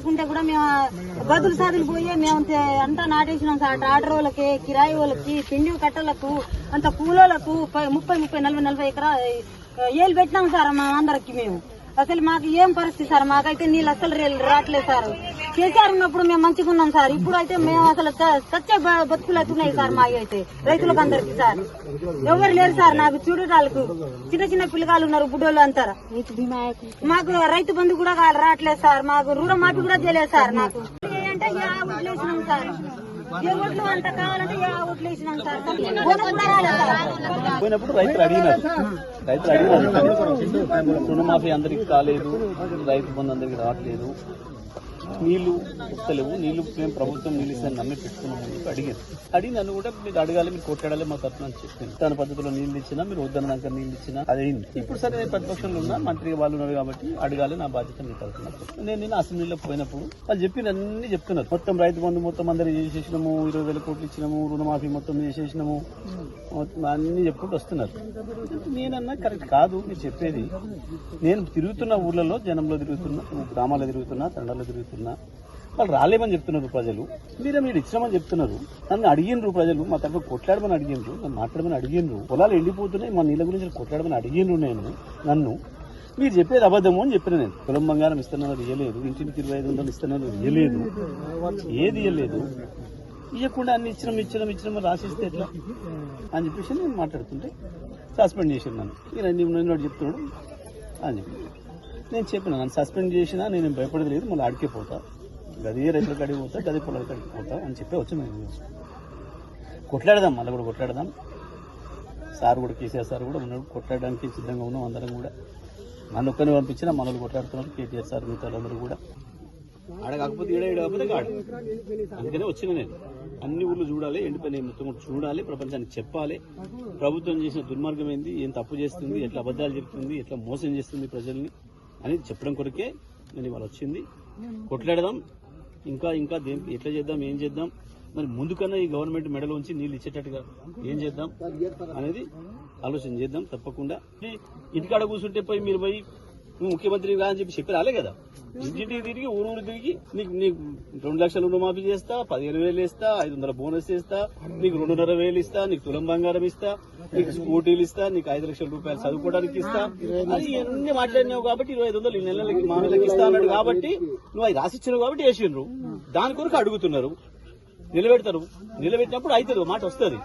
రాకుంటే కూడా మేము బదులు సాదులు పోయి మేము అంతా నాటేసినాం సార్. ట్రాక్టర్ వాళ్ళకి కిరాయి వాళ్ళకి పిండి కట్టలకు అంత కూలోళ్ళకు ముప్పై ముప్పై నలభై నలభై ఎకరా ఏళ్ళు పెట్టినాం సార్ మా అందరికి మేము. అసలు మాకు ఏం పరిస్థితి సార్? మాకైతే నీళ్ళు అసలు రావట్లేదు సార్. కేసీఆర్ ఉన్నప్పుడు మేము మంచిగా ఉన్నాం సార్. ఇప్పుడు అయితే మేము అసలు బ- బతుకులు అవుతున్నాయి సార్ మా అయితే రైతులకు అందరికి సార్. ఎవరు లేరు సార్ నాకు చూడటాలకు. చిన్న చిన్న పిల్లగాళ్ళు ఉన్నారు బుడ్డోళ్ళు అంటారు మాకు రైతు బంధు కూడా రావట్లేదు సార్. మాకు రుణ మాఫీ కూడా చేయలేదు సార్ నాకు అంటే సార్. ఏ ఓట్లు అంత కావాలంటే ఏ ఓట్లు వేసినాం సార్. పోయినప్పుడు రైతులు అడిగినారు. రైతులు అడిగినారు. రుణమాఫీ అందరికి కాలేదు. రైతు బంధు అందరికి రావట్లేదు. నీళ్ళు ఇస్తలేవు నీళ్ళు మేము ప్రభుత్వం నీళ్ళు ఇస్తాను నమ్మి పెట్టుకున్నాం చెప్పి అడిగారు. అడిగి నన్ను కూడా మీరు అడగాలి మీరు కొట్టాడాలి మా తరఫున అని చెప్పింది తన పద్ధతిలో నీళ్ళు ఇచ్చినా మీరు వద్దన్నాక నీళ్ళు ఇచ్చినా అది అయింది. ఇప్పుడు సరే నేను ప్రతిపక్షంలో ఉన్నా మంత్రి వాళ్ళు ఉన్నారు కాబట్టి అడగాలి నా బాధ్యత మీ తరఫున నేను నేను అసెంబ్లీలో పోయినప్పుడు వాళ్ళు చెప్పిన అన్ని చెప్తున్నారు. మొత్తం రైతు బంధు మొత్తం అందరికి చేసేసినాము ఇరవై వేల కోట్లు ఇచ్చినాము రుణమాఫీ మొత్తం చేసేసినాము. అన్ని చెప్పుకుంటూ వస్తున్నారు. నేనన్నా కరెక్ట్ కాదు మీరు చెప్పేది. నేను తిరుగుతున్న ఊర్లలో జనంలో తిరుగుతున్నా గ్రామాల్లో తిరుగుతున్నా తండాల్లో తిరుగుతున్నా వాళ్ళు రాలేమని చెప్తున్నారు ప్రజలు. మీరే మీరు ఇచ్చామని చెప్తున్నారు. నన్ను అడిగినరు ప్రజలు మా తరఫున కొట్లాడమని అడిగినరు నన్ను మాట్లాడమని అడిగినరు. పొలాలు ఎండిపోతున్నాయి మా నీళ్ళ గురించి కొట్లాడమని అడిగినరు నేను నన్ను. మీరు చెప్పేది అబద్ధము అని చెప్పిన నేను. పొలం బంగారం ఇస్తున్నారు ఇయ్యలేదు ఇంటికి ఇరవై ఐదు వందలు ఇస్తున్నారు ఇయ్యలేదు. ఏది ఇయ్యలేదు? ఇవ్వకుండా అన్ని ఇచ్చినాం ఇచ్చినాం ఇచ్చినాం రాసిస్తే ఎట్లా? అని చెప్పేసి నేను మాట్లాడుతుంటే సస్పెండ్ చేశాను నన్ను. మీరు అన్ని చెప్తున్నాడు? అని చెప్పి. నేను చెప్పిన నన్ను సస్పెండ్ చేసినా నేను భయపడేది లేదు మళ్ళీ ఆడికే పోతా. గది రైతుల కాడికి పోతా గది పొలాల కాడికి పోతా అని చెప్పి వచ్చి నేను కొట్లాడదాం మళ్ళీ కూడా కొట్లాడదాం. సార్ కూడా కేసీఆర్ సార్ కూడా ఉన్నాడు కొట్లాడడానికి సిద్ధంగా ఉన్నాం అందరం కూడా. నన్ను ఒక్కరిని పంపించిన మనల్ని కొట్లాడుతున్నారు కేటీఆర్ సార్ మిగతా వాళ్ళందరూ కూడా. ఆడ కాకపోతే ఈడ ఈడ కాకపోతే అందుకనే వచ్చిన నేను. అన్ని ఊర్లు చూడాలి ఎండిపోయిన మొత్తం కూడా చూడాలి ప్రపంచానికి చెప్పాలి. ప్రభుత్వం చేసిన దుర్మార్గం ఏంది ఏం తప్పు చేస్తుంది ఎట్లా అబద్ధాలు చెప్తుంది ఎట్లా మోసం చేస్తుంది ప్రజల్ని. అని చెప్పడం కొరకే నేను ఇవాళ వచ్చింది. కొట్లాడదాం. ఇంకా ఇంకా దేనికి ఎట్లా చేద్దాం ఏం చేద్దాం? మరి ముందుకన్నా ఈ గవర్నమెంట్ మెడలో ఉంచి నీళ్ళు ఇచ్చేటట్టుగా ఏం చేద్దాం అనేది ఆలోచన చేద్దాం తప్పకుండా. ఇంటికాడ కూర్చుంటే పోయి మీరు పోయి ముఖ్యమంత్రి అని చెప్పి చెప్పి రాలే కదా. ఇంటింటికి తిరిగి ఊరు ఊరు తిరిగి నీకు నీకు రెండు లక్షల రుణమాఫీ చేస్తా పదిహేను వేలు ఇస్తా ఐదు వందల బోనస్ ఇస్తా నీకు రెండున్నర వేలు ఇస్తా నీకు తులం బంగారం ఇస్తా నీకు స్కూటీలు ఇస్తా నీకు ఐదు లక్షల రూపాయలు చదువుకోవడానికి ఇస్తా. అది ఇవన్నీ మాట్లాడినావు కాబట్టి ఇరవై ఐదు వందలు ఈ నెలలకి మా నెలకి ఇస్తా అన్నాడు కాబట్టి నువ్వు అది రాసిచ్చినావు కాబట్టి వేసిండ్రు దాని కొరకు అడుగుతున్నారు. నిలబెడతారు. నిలబెట్టినప్పుడు అవుతుంది మాట వస్తుంది.